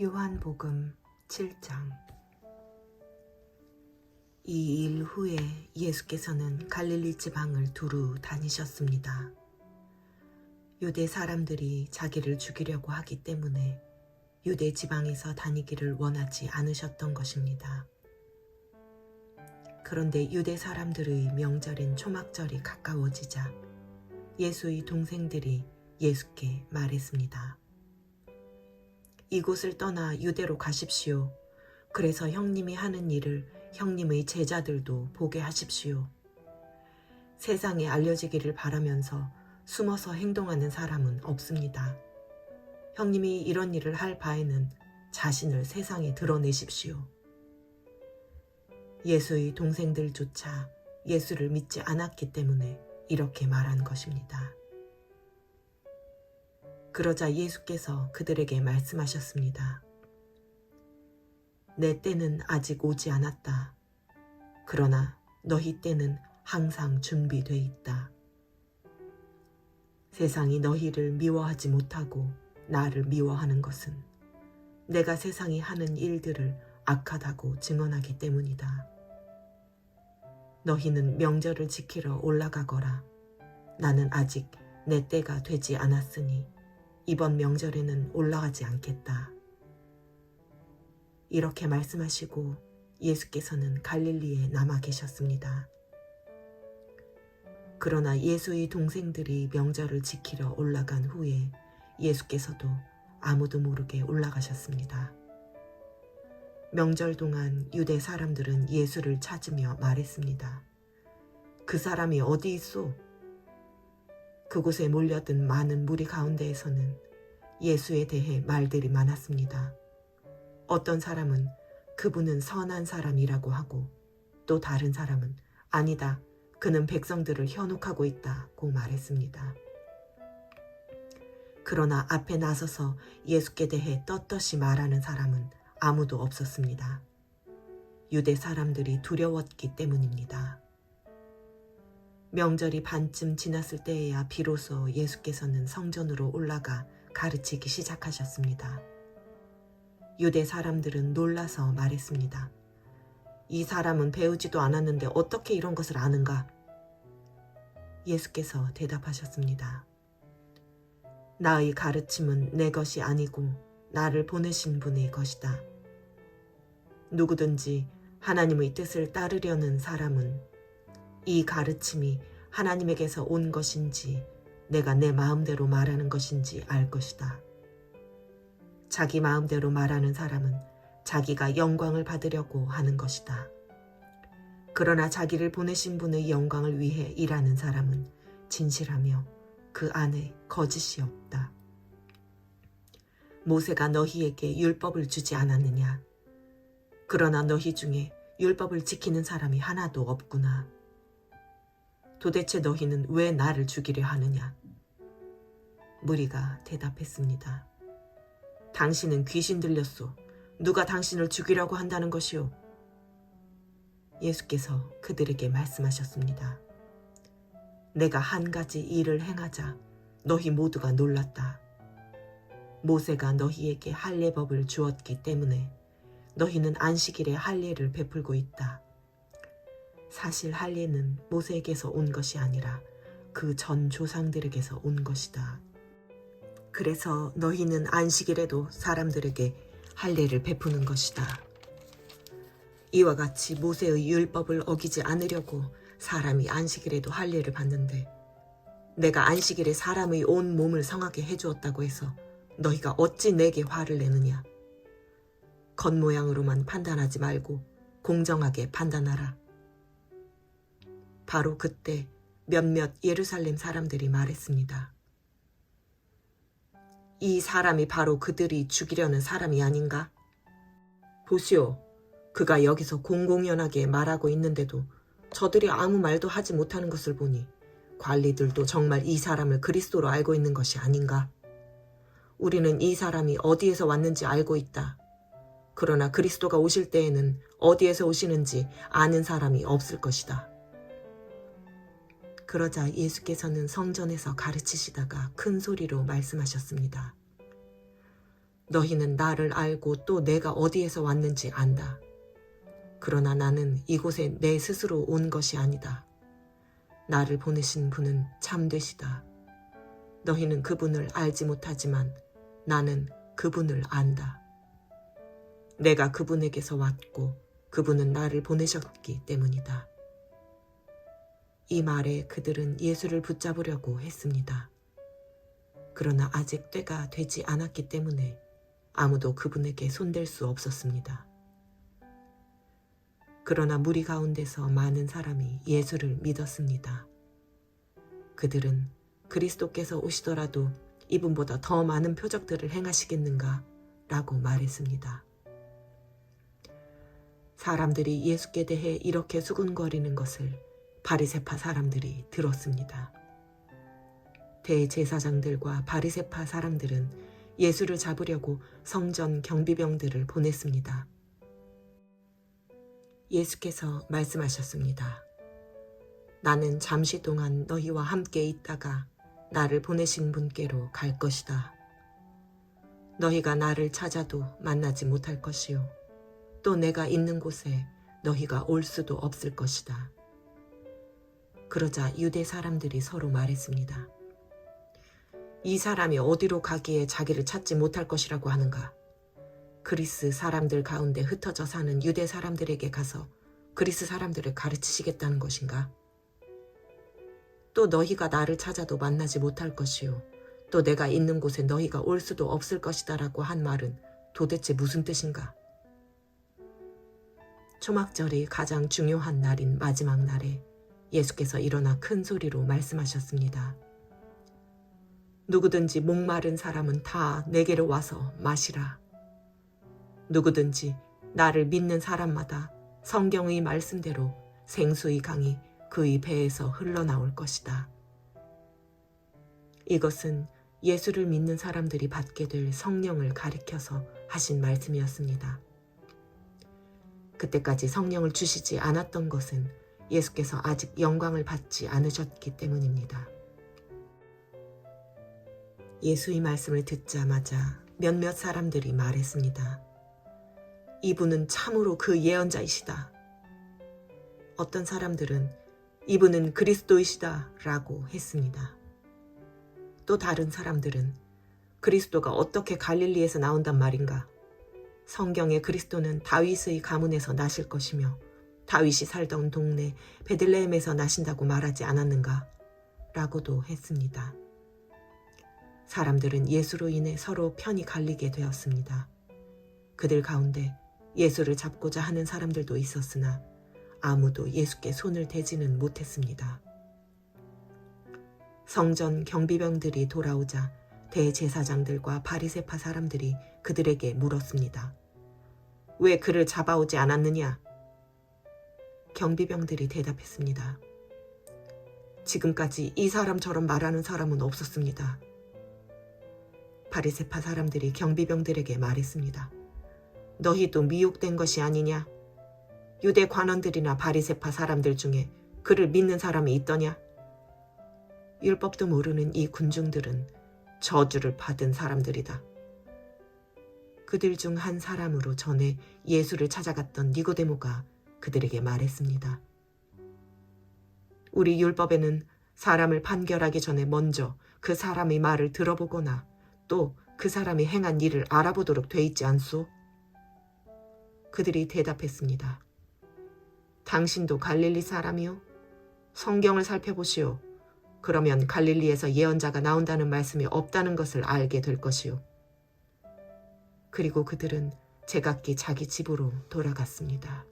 요한복음 7장 이 일 후에 예수께서는 갈릴리 지방을 두루 다니셨습니다. 유대 사람들이 자기를 죽이려고 하기 때문에 유대 지방에서 다니기를 원하지 않으셨던 것입니다. 그런데 유대 사람들의 명절인 초막절이 가까워지자 예수의 동생들이 예수께 말했습니다. 이곳을 떠나 유대로 가십시오. 그래서 형님이 하는 일을 형님의 제자들도 보게 하십시오. 세상에 알려지기를 바라면서 숨어서 행동하는 사람은 없습니다. 형님이 이런 일을 할 바에는 자신을 세상에 드러내십시오. 예수의 동생들조차 예수를 믿지 않았기 때문에 이렇게 말한 것입니다. 그러자 예수께서 그들에게 말씀하셨습니다. 내 때는 아직 오지 않았다. 그러나 너희 때는 항상 준비돼 있다. 세상이 너희를 미워하지 못하고 나를 미워하는 것은 내가 세상이 하는 일들을 악하다고 증언하기 때문이다. 너희는 명절을 지키러 올라가거라. 나는 아직 내 때가 되지 않았으니 이번 명절에는 올라가지 않겠다. 이렇게 말씀하시고 예수께서는 갈릴리에 남아 계셨습니다. 그러나 예수의 동생들이 명절을 지키러 올라간 후에 예수께서도 아무도 모르게 올라가셨습니다. 명절 동안 유대 사람들은 예수를 찾으며 말했습니다. 그 사람이 어디 있소? 그곳에 몰려든 많은 무리 가운데에서는 예수에 대해 말들이 많았습니다. 어떤 사람은 그분은 선한 사람이라고 하고 또 다른 사람은 아니다. 그는 백성들을 현혹하고 있다고 말했습니다. 그러나 앞에 나서서 예수께 대해 떳떳이 말하는 사람은 아무도 없었습니다. 유대 사람들이 두려웠기 때문입니다. 명절이 반쯤 지났을 때에야 비로소 예수께서는 성전으로 올라가 가르치기 시작하셨습니다. 유대 사람들은 놀라서 말했습니다. 이 사람은 배우지도 않았는데 어떻게 이런 것을 아는가? 예수께서 대답하셨습니다. 나의 가르침은 내 것이 아니고 나를 보내신 분의 것이다. 누구든지 하나님의 뜻을 따르려는 사람은 이 가르침이 하나님에게서 온 것인지 내가 내 마음대로 말하는 것인지 알 것이다. 자기 마음대로 말하는 사람은 자기가 영광을 받으려고 하는 것이다. 그러나 자기를 보내신 분의 영광을 위해 일하는 사람은 진실하며 그 안에 거짓이 없다. 모세가 너희에게 율법을 주지 않았느냐? 그러나 너희 중에 율법을 지키는 사람이 하나도 없구나. 도대체 너희는 왜 나를 죽이려 하느냐? 무리가 대답했습니다. 당신은 귀신 들렸소. 누가 당신을 죽이려고 한다는 것이오? 예수께서 그들에게 말씀하셨습니다. 내가 한 가지 일을 행하자 너희 모두가 놀랐다. 모세가 너희에게 할례법을 주었기 때문에 너희는 안식일에 할례를 베풀고 있다. 사실 할례는 모세에게서 온 것이 아니라 그 전 조상들에게서 온 것이다. 그래서 너희는 안식일에도 사람들에게 할례를 베푸는 것이다. 이와 같이 모세의 율법을 어기지 않으려고 사람이 안식일에도 할례를 받는데 내가 안식일에 사람의 온 몸을 성하게 해주었다고 해서 너희가 어찌 내게 화를 내느냐? 겉모양으로만 판단하지 말고 공정하게 판단하라. 바로 그때 몇몇 예루살렘 사람들이 말했습니다. 이 사람이 바로 그들이 죽이려는 사람이 아닌가? 보시오, 그가 여기서 공공연하게 말하고 있는데도 저들이 아무 말도 하지 못하는 것을 보니 관리들도 정말 이 사람을 그리스도로 알고 있는 것이 아닌가? 우리는 이 사람이 어디에서 왔는지 알고 있다. 그러나 그리스도가 오실 때에는 어디에서 오시는지 아는 사람이 없을 것이다. 그러자 예수께서는 성전에서 가르치시다가 큰 소리로 말씀하셨습니다. 너희는 나를 알고 또 내가 어디에서 왔는지 안다. 그러나 나는 이곳에 내 스스로 온 것이 아니다. 나를 보내신 분은 참되시다. 너희는 그분을 알지 못하지만 나는 그분을 안다. 내가 그분에게서 왔고 그분은 나를 보내셨기 때문이다. 이 말에 그들은 예수를 붙잡으려고 했습니다. 그러나 아직 때가 되지 않았기 때문에 아무도 그분에게 손댈 수 없었습니다. 그러나 무리 가운데서 많은 사람이 예수를 믿었습니다. 그들은 그리스도께서 오시더라도 이분보다 더 많은 표적들을 행하시겠는가? 라고 말했습니다. 사람들이 예수께 대해 이렇게 수군거리는 것을 바리세파 사람들이 들었습니다. 대제사장들과 바리세파 사람들은 예수를 잡으려고 성전 경비병들을 보냈습니다. 예수께서 말씀하셨습니다. 나는 잠시 동안 너희와 함께 있다가 나를 보내신 분께로 갈 것이다. 너희가 나를 찾아도 만나지 못할 것이요. 또 내가 있는 곳에 너희가 올 수도 없을 것이다. 그러자 유대 사람들이 서로 말했습니다. 이 사람이 어디로 가기에 자기를 찾지 못할 것이라고 하는가? 그리스 사람들 가운데 흩어져 사는 유대 사람들에게 가서 그리스 사람들을 가르치시겠다는 것인가? 또 너희가 나를 찾아도 만나지 못할 것이요. 또 내가 있는 곳에 너희가 올 수도 없을 것이다라고 한 말은 도대체 무슨 뜻인가? 초막절이 가장 중요한 날인 마지막 날에 예수께서 일어나 큰 소리로 말씀하셨습니다. 누구든지 목마른 사람은 다 내게로 와서 마시라. 누구든지 나를 믿는 사람마다 성경의 말씀대로 생수의 강이 그의 배에서 흘러나올 것이다. 이것은 예수를 믿는 사람들이 받게 될 성령을 가리켜서 하신 말씀이었습니다. 그때까지 성령을 주시지 않았던 것은 예수께서 아직 영광을 받지 않으셨기 때문입니다. 예수의 말씀을 듣자마자 몇몇 사람들이 말했습니다. 이분은 참으로 그 예언자이시다. 어떤 사람들은 이분은 그리스도이시다 라고 했습니다. 또 다른 사람들은 그리스도가 어떻게 갈릴리에서 나온단 말인가? 성경의 그리스도는 다윗의 가문에서 나실 것이며 다윗이 살던 동네 베들레헴에서 나신다고 말하지 않았는가? 라고도 했습니다. 사람들은 예수로 인해 서로 편이 갈리게 되었습니다. 그들 가운데 예수를 잡고자 하는 사람들도 있었으나 아무도 예수께 손을 대지는 못했습니다. 성전 경비병들이 돌아오자 대제사장들과 바리세파 사람들이 그들에게 물었습니다. 왜 그를 잡아오지 않았느냐? 경비병들이 대답했습니다. 지금까지 이 사람처럼 말하는 사람은 없었습니다. 바리세파 사람들이 경비병들에게 말했습니다. 너희도 미혹된 것이 아니냐? 유대 관원들이나 바리세파 사람들 중에 그를 믿는 사람이 있더냐? 율법도 모르는 이 군중들은 저주를 받은 사람들이다. 그들 중 한 사람으로 전에 예수를 찾아갔던 니고데모가 그들에게 말했습니다. 우리 율법에는 사람을 판결하기 전에 먼저 그 사람의 말을 들어보거나 또 그 사람이 행한 일을 알아보도록 돼 있지 않소? 그들이 대답했습니다. 당신도 갈릴리 사람이요? 성경을 살펴보시오. 그러면 갈릴리에서 예언자가 나온다는 말씀이 없다는 것을 알게 될 것이오. 그리고 그들은 제각기 자기 집으로 돌아갔습니다.